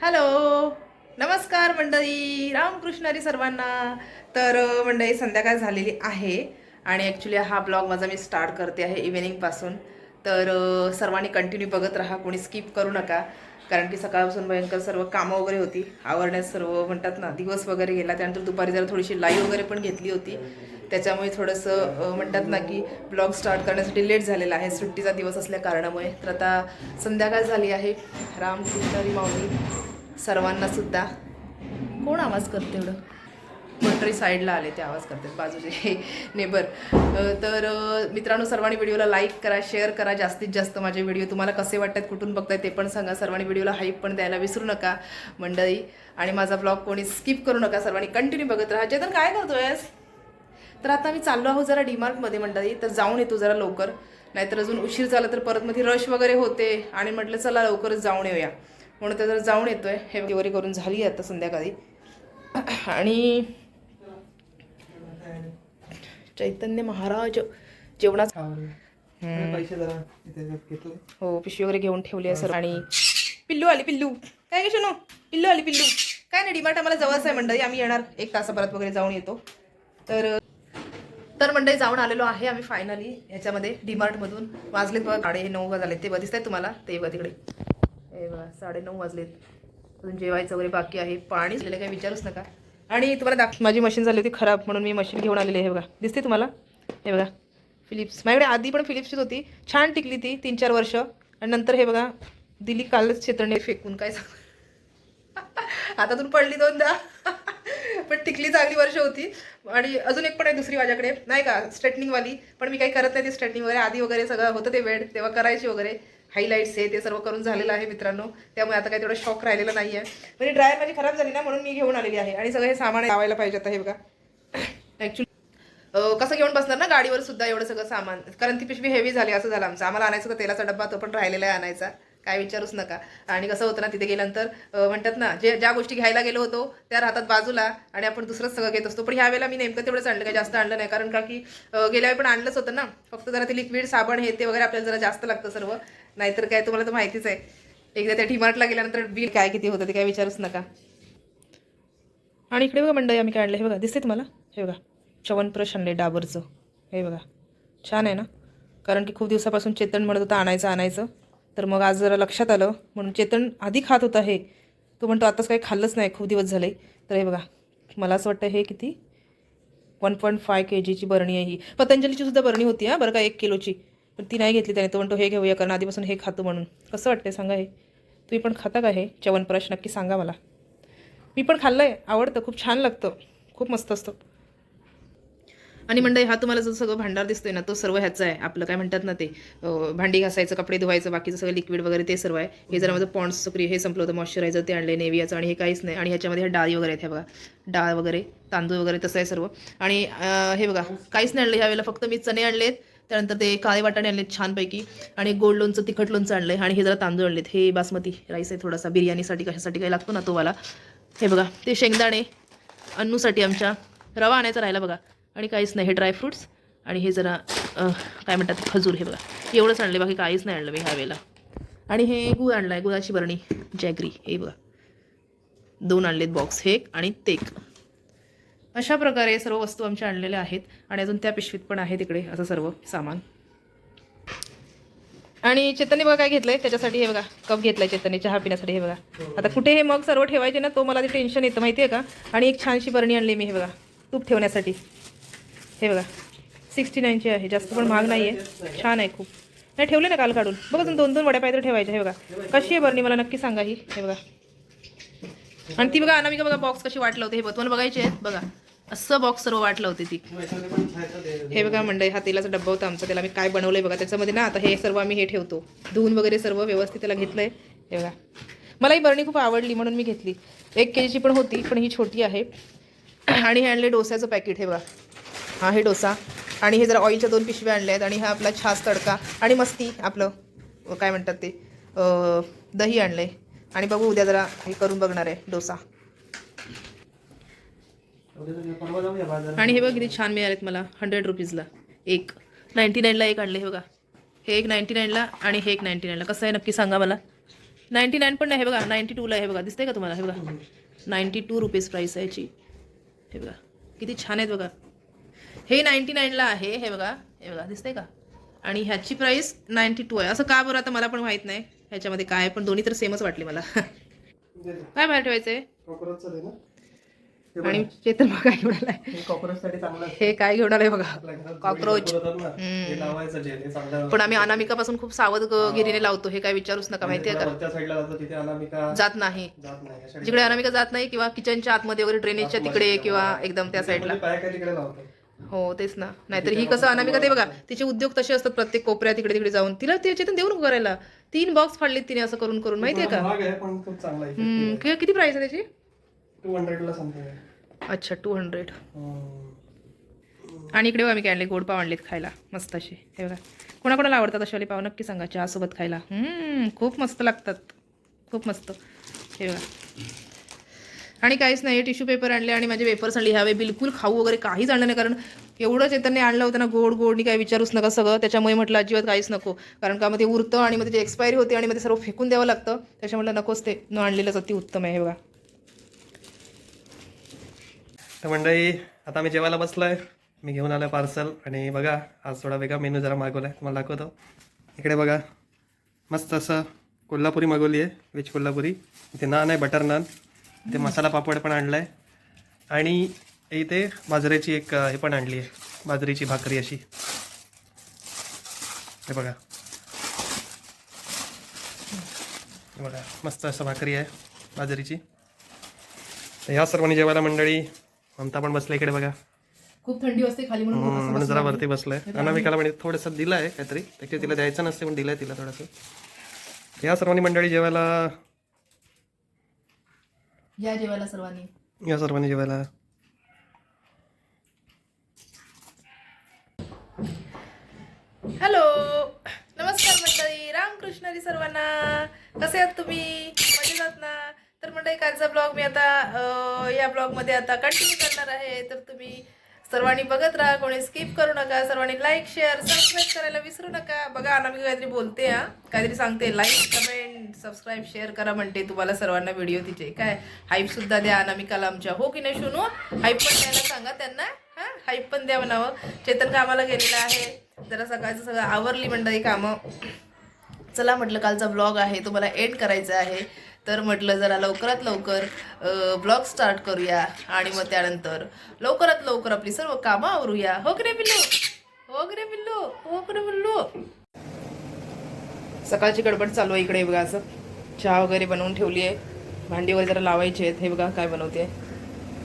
Hello नमस्कार मंडळी रामकृष्णारी सर्वांना. तर मंडळी संध्याकाळ झालेली आहे आणि ॲक्च्युली हा ब्लॉग माझा मी स्टार्ट करते आहे इव्हिनिंगपासून तर सर्वांनी कंटिन्यू बघत राहा कोणी स्किप करू नका. कारण की सकाळपासून भयंकर सर्व कामं वगैरे होती. आवरण्यास सर्व म्हणतात ना दिवस वगैरे गेला. त्यानंतर दुपारी जरा थोडीशी लाईव्ह वगैरे पण घेतली होती. त्याच्यामुळे थोडंसं म्हणतात ना की ब्लॉग स्टार्ट करण्यासाठी लेट झालेला आहे. सुट्टीचा दिवस असल्या कारणामुळे. तर आता संध्याकाळ झाली आहे. राम हरी माऊली सर्वांना सुद्धा. कोण आवाज करते एवढं? कोणतरी साईडला आले ते आवाज करतात. बाजूचे नेबर. तर मित्रांनो सर्वांनी व्हिडिओला लाईक करा शेअर करा. जास्तीत जास्त माझे व्हिडिओ तुम्हाला कसे वाटतात कुठून बघताय ते पण सांगा. सर्वांनी व्हिडिओला हाईप पण द्यायला विसरू नका मंडळी. आणि माझा ब्लॉग कोणी स्किप करू नका सर्वांनी कंटिन्यू बघत राहा. चेतन काय करतोयस? तर आता मी चाललो आहोत जरा डीमार्टमध्ये मंडळी तर जाऊन येतो जरा लवकर. नाहीतर अजून उशीर झाला तर परत मध्ये रश वगैरे होते आणि म्हटलं चला लवकरच जाऊन येऊया. म्हणून तर जरा जाऊन येतोय. हे डिलिव्हरी करून झाली आहे आता संध्याकाळी. आणि चैतन्य महाराज जेवणाच पैसे जरा इथे घेतले. हो पिशवी वगैरे घेऊन ठेवली आहे सर. आणि पिल्लू आली पिल्लू. काय गे शोनो? पिल्लू आली पिल्लू. काय नाही डिमार्ट आम्हाला जवळच आहे मंडळी. आम्ही येणार एक तासाभरात वगैरे जाऊन येतो. तर तर मंडळी जाऊन आलेलो आहे आम्ही फायनली ह्याच्यामध्ये डीमार्टमधून वाजलेत बघा साडे नऊ वाजले ते बघ दिसत तुम्हाला? ते बघा तिकडे. हे बघा साडे नऊ वाजलेत. अजून जेवायचं वगैरे बाकी आहे. पाणी झालेलं काही विचारूच नका. आणि तुम्हाला दाख माझी मशीन झाली होती खराब म्हणून मी मशीन घेऊन आलेली आहे हे बघा. दिसते तुम्हाला? हे बघा फिलिप्स माझ्याकडे आधी पण फिलिप्सचीच होती. छान टिकली ती तीन चार वर्ष. आणि नंतर हे बघा दिली कालच क्षेत्रने फेकून काय सांग? हातातून पडली दोनदा. पण टिकली चांगली वर्ष होती. आणि अजून एक पण आहे दुसरी माझ्याकडे. नाही का स्ट्रेटनिंगवाली. पण मी काही करत नाही ती स्ट्रेटनिंग वगैरे. आधी वगैरे सगळं होतं ते वेळ तेव्हा करायची वगैरे. हायलाईट्स हे ते सर्व करून झालेलं आहे मित्रांनो. त्यामुळे आता काही तेवढं शॉक राहिलेला नाही आहे म्हणजे ड्रायर माझी खराब झाली ना म्हणून मी घेऊन आलेली आहे. आणि सगळं हे सामान लावायला पाहिजे आता हे बघा. ॲक्च्युली कसं घेऊन बसणार ना गाडीवर सुद्धा एवढं सगळं सामान. कारण ती पिशवी हेवी झाली असं झालं आमचं. आम्हाला आणायचं तेलाचा डब्बा तो पण राहिलेला आहे आणायचा. काय विचारूच नका. आणि कसं होतं ना तिथे गेल्यानंतर म्हणतात ना जे ज्या गोष्टी घ्यायला गेलो होतो त्या राहतात बाजूला आणि आपण दुसरंच सगळं घेत असतो. पण ह्या वेळेला मी नेमकं तेवढंच आणलं काही जास्त आणलं नाही. कारण का की गेल्या वेळी पण आणलंच होतं ना. फक्त जरा ते लिक्विड साबण हे ते वगैरे आपल्याला जरा जास्त लागतं सर्व. नाहीतर काय तुम्हाला तर माहितीच आहे. एकदा त्या डिमार्टला गेल्यानंतर बिल काय किती होतं ते काय विचारूच नका. आणि इकडे बघा मंडळी आम्ही काय आणलं? हे बघा दिसते तुम्हाला? हे बघा चवनप्रश आणले डाबरचं. हे बघा छान आहे ना? कारण की खूप दिवसापासून चेतन म्हणत होतं आणायचं आणायचं. तर मग आज जरा लक्षात आलं. म्हणून चेतन आधी खात होता हे. तो म्हणतो आताच काही खाल्लंच नाही खूप दिवस झाले. तर हे बघा मला असं वाटतं हे किती? वन पॉईंट फाय के जीची बरणी आहे ही. पतंजलीची सुद्धा बरणी होती हां? बरं का एक किलोची. पण ती नाही घेतली त्याने. तो म्हणतो हे घेऊया कारण आधीपासून हे खातो म्हणून. कसं वाटतं सांगा हे. तुम्ही पण खाता का हे? च्यवनप्रश नक्की सांगा मला. मी पण खाल्लं आहे आवडतं खूप छान लागतं. खूप मस्त असतं. आणि मंडळी हा तुम्हाला जो सगळं भांडार दिसतोय ना तो सर्व ह्याचा आहे. आपलं काय म्हणतात ना ते भांडी घासायचं कपडे धुवायचं बाकीचं सगळं लिक्विड वगैरे ते सर्व आहे. हे जरा माझं पॉन्ड्स क्री हे संपलं होतं मॉइश्चरायझर ते आणले नेव्हियाचं आणि हे काहीच नाही. आणि ह्याच्यामध्ये हे डाळी वगैरे आहेत हे बघा. डाळ वगैरे तांदूळ वगैरे तसं आहे सर्व. आणि हे बघा काहीच नाही आणलं ह्यावेळेला फक्त मी चणे आणलेत त्यानंतर ते काळे वाटाणे आणलेत छानपैकी. आणि गोल्ड लोणचं तिखट लोणचं आणलं आहे आणि हे जरा तांदूळ आणलेत. हे बासमती राईस आहे थोडासा. बिर्याणीसाठी कशासाठी काही लागतो ना तो मला हे बघा ते शेंगदाणे अन्नूसाठी आमच्या रवा आणायचा राहिला बघा. आणि काहीच नाही. हे ड्रायफ्रुट्स आणि हे जरा काय म्हणतात खजूर हे बघा. एवढंच आणले बाकी काहीच नाही आणलं मी ह्यावेळेला आणि हे गुळ आणलं आहे गुळाची बरणी जॅगरी हे बघा. दोन आणलेत बॉक्स हे आणि तेक अशा प्रकारे सर्व वस्तू आमच्या आणलेल्या आहेत. आणि अजून त्या पिशवीत पण आहे तिकडे असं सर्व सामान. आणि चेतनने बघा काय घेतलंय. त्याच्यासाठी हे बघा कप घेतलाय चेतनने चहा पिण्यासाठी हे बघा. आता कुठे हे मग सर्व ठेवायचे ना तो मला ते टेन्शन येतं. माहिती आहे का? आणि एक छानशी बरणी आणली मी हे बघा. तूप ठेवण्यासाठी. हे बघा सिक्स्टी नाईनची आहे जास्त पण महाग नाही आहे छान आहे खूप. नाही ठेवले ना काल काढून. बघा अजून दोन दोन वड्या पाहिजे ठेवायच्या हे बघा. कशी आहे बरणी मला नक्की सांगा ही. हे बघा. आणि ती बघा अनामिका बघा बॉक्स कशी वाटलं होते. हे बघ तुम्हाला बघायचे आहेत? बघा. असं बॉक्स सर्व वाटलं होते ती. हे बघा मंडळी हा तेलाचा डब्बा होता आमचा. त्याला मी काय बनवलंय बघा. त्याच्यामध्ये ना आता हे सर्व आम्ही हे ठेवतो. धुवून वगैरे सर्व व्यवस्थित त्याला घेतलंय. हे बघा. मला ही बरणी खूप आवडली म्हणून मी घेतली. एक के जीची पण होती पण ही छोटी आहे. आणि हे आणले डोस्याचं पॅकेट हे बघा. हा हे डोसा. आणि हे जरा ऑइलच्या दोन पिशव्या आणल्या आहेत आणि हा आपला छास तडका आणि मस्ती आपलं काय म्हणतात ते दही आणलं आहे आणि बघू उद्या जरा हे करून बघणार आहे डोसा. आणि हे बघ किती छान मिळालेत मला हंड्रेड रुपीजला एक. नाईन्टी नाईनला एक आणले हे बघा. हे एक नाईन्टी नाईनला आणि हे एक नाईन्टी नाईनला कसं आहे नक्की सांगा मला. नाईन्टी नाईन पण नाही हे बघा नाईन्टी टूला आहे बघा. दिसतंय का तुम्हाला? हे बघा. नाईन्टी टू रुपीज प्राईस आहे याची. हे बघा. किती छान आहेत बघा. हे नाईन्टी नाईनला आहे हे बघा हे बघा दिसतंय का? आणि ह्याची प्राईस नाईन्टी टू आहे. असं का बरं आता मला पण माहीत नाही ह्याच्यामध्ये काय पण दोन्ही तर सेमच वाटले मला. काय बाहेर ठेवायचंय? आणि चेतन बघा घेऊन आलाय हे कॉक्रोच. हे काय घेऊन आलंय बघा? चांगलं पण आम्ही अनामिकापासून खूप सावधगिरीने लावतो हे काय विचारूच नका माहितीये का? जातो नाही. जिकडे अनामिका जात नाही किंवा किचनच्या आतमध्ये वगैरे ड्रेनेजच्या तिकडे किंवा एकदम त्या साईडला म्हणजे काय हो तेच ना. नाहीतर ही कसं अनामिका ते बघा तिचे उद्योग तसे असतात प्रत्येक कोपऱ्यात तिकडे तिकडे जाऊन. तिला ते चेतन देऊ नको करायला. तीन बॉक्स फाडलेत तिने असं करून करून माहितीये का? हम्म, किती प्राइस आहे त्याची? टू हंड्रेडला समथिंग आहे. अच्छा टू हंड्रेड हम्म. आणि इकडे बघा मी आणले गोड पाव आणलेत खायला. मस्त असे. हे बघा. कोणाकोणाला आवडतात अशावाले पाव? नक्की सांगा चहासोबत खायला. हम्म, खूप मस्त लागतात. खूप मस्त. हे बघा. आणि काहीच नाही टिश्यू पेपर आणले आणि माझे वेपर्स आणले. ह्यावे बिलकुल खाऊ वगैरे काहीच आणलं नाही कारण एवढं चेतनने आणलं होतं ना गोड गोडनी काही विचारूच नका सगळं. त्याच्यामुळे म्हटलं अजिबात काहीच नको. कारण का मग ते उरतं आणि मग त्याची एक्सपायरी होते आणि मग ते सर्व फेकून द्यावं लागतं. त्याच्या म्हटलं नकोच ते. न आणलेलंच अति उत्तम आहे हे बघा. तर मंडळी आता मी जेवायला बसलोय. मी घेऊन आलोय पार्सल आणि बघा आज थोडा वेगळा मेनू जरा मागवलाय. तुम्हाला दाखवतो. इकडे बघा मस्त असं कोल्हापुरी मागवली आहे वेज कोल्हापुरी. इथे नान आहे बटर नान इथे मसाला पापड पण आणलाय. आणि इथे बाजरीची एक हे पण आणली आहे. बाजरीची भाकरी अशी. हे बघा. हे बघा मस्त असं भाकरी आहे बाजरीची. तर ह्या सर्वांनी जेवायला मंडळी ममता पण बसल्या इकडे बघा. खूप थंडी असते खाली म्हणून जरा वरती बसलाय. अनामिकाला म्हणजे थोडंसं दिलं आहे काहीतरी. त्याची तिला द्यायचं नसते पण दिलंय तिला थोडंसं. या सर्वांनी मंडळी जेवायला या जेवायला सर्वांनी. या सर्वांनी जेवायला. हॅलो. नमस्कार मंडळी. रामकृष्ण हरी सर्वांना. कसे आहात तुम्ही? मजेत आहात ना? तर मंडळी कालचा ब्लॉग मी आता या ब्लॉगमध्ये आता कंटिन्यू करणार आहे. तर तुम्ही सर्वांनी बघत राहा कोणी स्किप करू नका. सर्वांनी लाईक शेअर सबस्क्राईब करायला विसरू नका. बघा अनामिका काहीतरी बोलते हा. काहीतरी सांगते. लाईक कमेंट सबस्क्राईब शेअर करा म्हणते तुम्हाला सर्वांना व्हिडिओ तिचे. काय? हाईप सुद्धा द्या अनामिकाला आमच्या हो की नाही शुनू हाईप पण द्यायला सांगा त्यांना हा? हाईप पण द्या म्हणावं. चेतन कामाला गेलेलं आहे. जरा सकाळचं सगळं आवरली मंडळी कामं. चला म्हटलं कालचा ब्लॉग आहे. तुम्हाला एड एंड करायचा आहे. तर म्हटलं जरा लवकरात लवकर ब्लॉग स्टार्ट करूया आणि मग त्यानंतर लवकरात लवकर आपली सर्व कामं आवरूया. हो रे बिल्लू हो रे बिल्लू हो रे बिल्लू सकाळची गडबड चालू आहे इकडे बघा असं. चहा वगैरे बनवून ठेवली आहे. भांडी वगैरे जरा लावायची आहेत. हे बघा काय बनवते.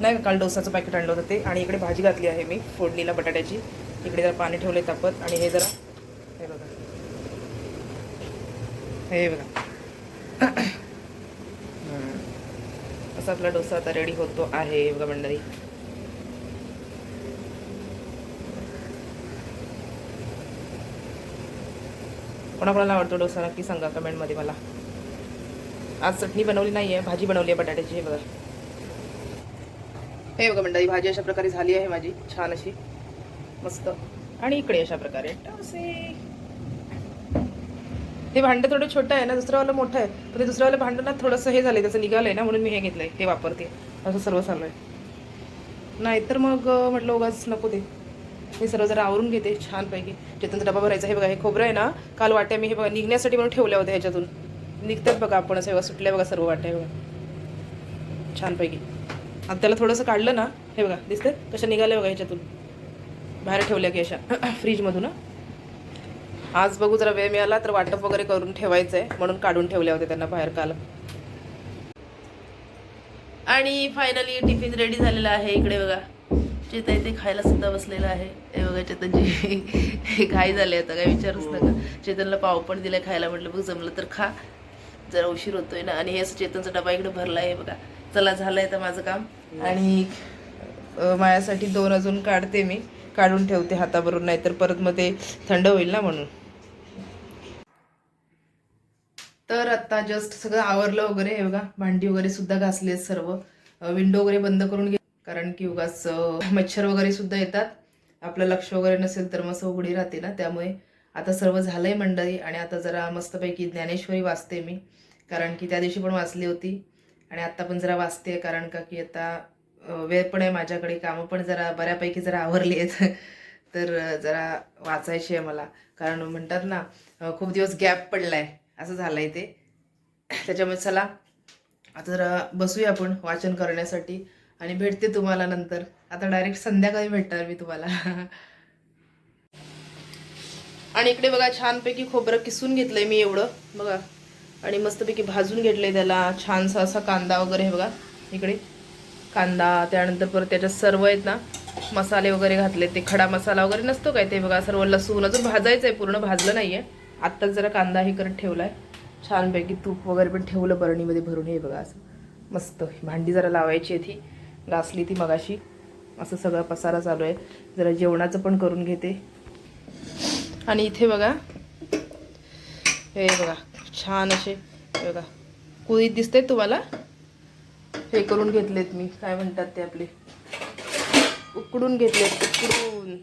नाही का काल डोसाचं पॅकेट आणलं होतं ते. आणि इकडे भाजी घातली आहे मी फोडणीला बटाट्याची. इकडे जरा पाणी ठेवले तापत. आणि हे जरा हे बघा. हे बघा. असा आपला डोसा आता रेडी होतो आहे बघा मंडळी. कोणाकोणाला आवडतो डोसा नक्की सांगा कमेंटमध्ये मला. आज चटणी बनवली नाही आहे भाजी बनवली आहे बटाट्याची हे बघा. हे बघा मंडळी भाजी अशा प्रकारे झाली आहे माझी छान अशी. मस्त. आणि इकडे अशा प्रकारे. टोसे हे भांडं थोडं छोटं आहे ना दुसरंवालं मोठं आहे. पण ते दुसऱ्यावालं भांडं ना थोडंसं हे झालंय त्याचं निघालंय ना म्हणून मी हे घेतलंय हे वापरते. असं सर्व चालू आहे. नाहीतर मग म्हटलं उगाच नको ते. मी सर्व जरा आवरून घेते छानपैकी. चेतनचा डबा भरायचा हे बघा हे खोबरं आहे ना काल वाट्या मी हे बघा निघण्यासाठी म्हणून ठेवल्या होत्या ह्याच्यातून. निघतात बघा आपण असं बघा सुटल्या बघा सर्व वाट्या बघा. छानपैकी. आता त्याला थोडंसं काढलं ना हे बघा दिसते कशा निघाल्या बघा ह्याच्यातून. बाहेर ठेवल्या की अशा फ्रीजमधून हं. आज बघू जरा वेळ मिळाला तर वाटप वगैरे करून ठेवायचं आहे म्हणून काढून ठेवले होते त्यांना बाहेर काल. आणि फायनली टिफिन रेडी झालेला आहे इकडे बघा. चेतन इथे खायला सुद्धा बसलेला आहे. हे बघा चेतनची घाई झाली आता काय विचारूच नका. चेतनला पाव पण दिलाय खायला म्हटलं बघ जमलं तर खा. जरा उशीर होतोय ना. आणि हे चेतनचा डबा इकडे भरला आहे बघा. चला झालंय तर माझं काम. आणि माझ्यासाठी दोन अजून काढते मी. काढून ठेवते हाताभरून नाही तर परत मग ते थंड होईल ना म्हणून. तर आता जस्ट सगळं आवरलं वगैरे हे बघा भांडी वगैरे सुद्धा घासली आहेत सर्व. विंडो वगैरे बंद करून घे कारण की उगाच मच्छर वगैरे सुद्धा येतात. आपलं लक्ष वगैरे नसेल तर मग उघडी राहते ना त्यामुळे आता सर्व झालंय मंडळी आणि आता जरा मस्तपैकी ज्ञानेश्वरी वाचते मी. कारण की त्या दिवशी पण वाचली होती आणि आत्ता पण जरा वाचते कारण का की आता वेळ पण आहे माझ्याकडे कामं पण जरा बऱ्यापैकी जरा आवरली आहेत. तर जरा वाचायची आहे मला. कारण म्हणतात ना खूप दिवस गॅप पडलाय. असं झालं आहे ते. त्याच्यामुळे चला आता जरा बसूया आपण वाचन करण्यासाठी आणि भेटते तुम्हाला नंतर. आता डायरेक्ट संध्याकाळी भेटणार मी तुम्हाला. आणि इकडे बघा छानपैकी खोबरं किसून घेतलंय मी एवढं. बघा आणि मस्तपैकी भाजून घेतलंय त्याला. छानसा असा कांदा वगैरे हे बघा इकडे. कांदा त्यानंतर परत त्याच्यात सर्व आहेत ना मसाले वगैरे घातले ते खडा मसाला वगैरे नसतो काय ते बघा सर्व लसूण अजून भाजायचं आहे पूर्ण भाजलं नाही आहे आत्ताच जरा कांदा हे करत ठेवलाय. छानपैकी तूप वगैरे पण ठेवलं बरणीमध्ये भरून. हे बघा असं मस्त भांडी जरा लावायची आहे ती. घासली ती मगाशी. असं सगळं पसारा चालू आहे. जरा जेवणाचं पण करून घेते. आणि इथे बघा हे बघा छान असे हे बघा कुळीत दिसते तुम्हाला? हे करून घेतलेत मी. काय म्हणतात ते आपले? उकडून घेतलेत उकडून.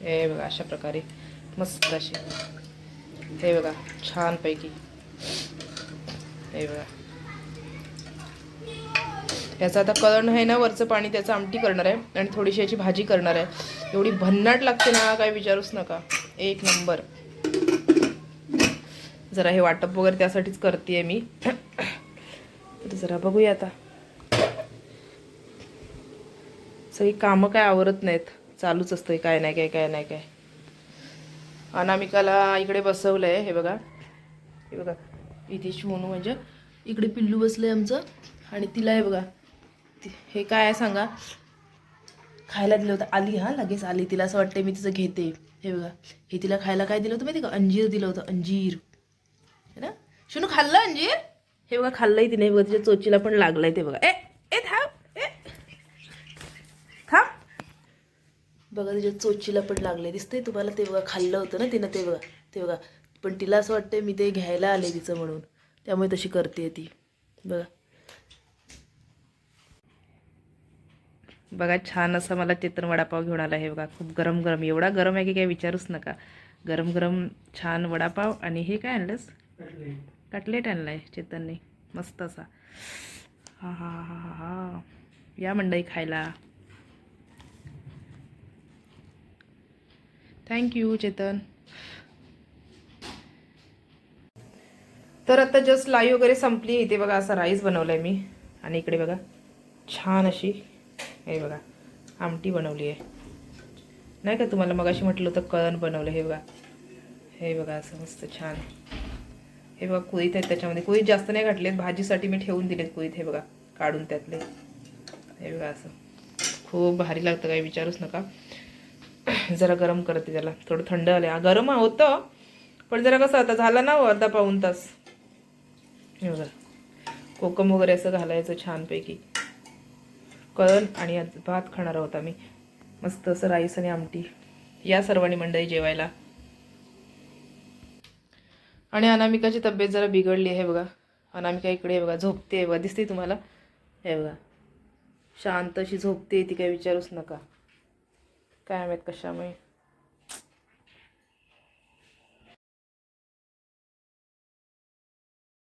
हे बघा अशा प्रकारे. मस्त अशी. हे बघा छानपैकी. हे बघा. याचं आता कळण आहे ना वरचं पाणी त्याचं आमटी करणार आहे आणि थोडीशी याची भाजी करणार आहे. एवढी भन्नाट लागते ना काय विचारूच नका. एक नंबर. जरा हे वाटप वगैरे त्यासाठीच करते मी. तर जरा बघूया आता. सगळी कामं काय आवरत नाहीत. चालूच असतं काय नाही काय काय नाही काय. अनामिकाला इकडे बसवलंय हे बघा. हे बघा इथे शिवणू म्हणजे. इकडे पिल्लू बसलंय आमचं. आणि तिला हे बघा हे काय आहे सांगा? खायला दिलं होतं आली हा लगेच आली. तिला असं वाटतंय मी तिचं घेते. हे बघा हे तिला खायला काय दिलं होतं माहिती का? अंजीर दिलं होतं अंजीर. है ना? शिवणू खाल्लं अंजीर? हे बघा खाल्लंय तिने. बघा तिच्या चोचीला पण लागलंय ते बघा. ए ए थांब ए थांब बघा तिच्या चोचीला पण लागले दिसतंय तुम्हाला ते बघा खाल्लं होतं ना तिनं ते बघा ते बघा. पण तिला असं वाटतंय मी ते घ्यायला आले तिचं म्हणून. त्यामुळे तशी करते ती. बघा. बघा छान असा मला चेतन वडापाव घेऊन आला आहे बघा. खूप गरम गरम एवढा गरम आहे की काय विचारूच नका. गरम गरम छान वडापाव. आणि हे काय आणलंस? कटलेट आणलाय चेतनने. मस्त असा. हा हा हा हा हा. या मंडई खायला. थँक्यू चेतन तर आता जस्ट लाई वगैरे संपली. इथे बघा असा राईस बनवलाय मी. आणि इकडे बघा छान अशी हे बघा आमटी बनवली आहे. नाही का तुम्हाला मगाशी म्हटलं होतं कळण बनवलं हे बघा. हे बघा असं मस्त छान. हे बघा कुळीत आहेत त्याच्यामध्ये. कुळीत जास्त नाही घातलेत. भाजीसाठी मी ठेवून दिलेत कुळीत हे बघा काढून त्यातले. हे बघा असं. खूप भारी लागतं काही विचारूच नका. जरा गरम करते त्याला. थोडं थंड आलं गरम होतं पण जरा कसं आता झाला ना हो अर्धा पाऊन तास. हे बघा. कोकम वगैरे असं घालायचं छानपैकी. कळण आणि आज भात खाणार आहोत आम्ही. मस्त असं राईस आणि आमटी. या सर्वांनी मंडळी जेवायला. आणि अनामिकाची तब्येत जरा बिघडली आहे बघा. अनामिका इकडे आहे बघा. झोपते बघा दिसते तुम्हाला? हे बघा. शांत अशी झोपते ती काही विचारूच नका. काय माहीत कशामुळे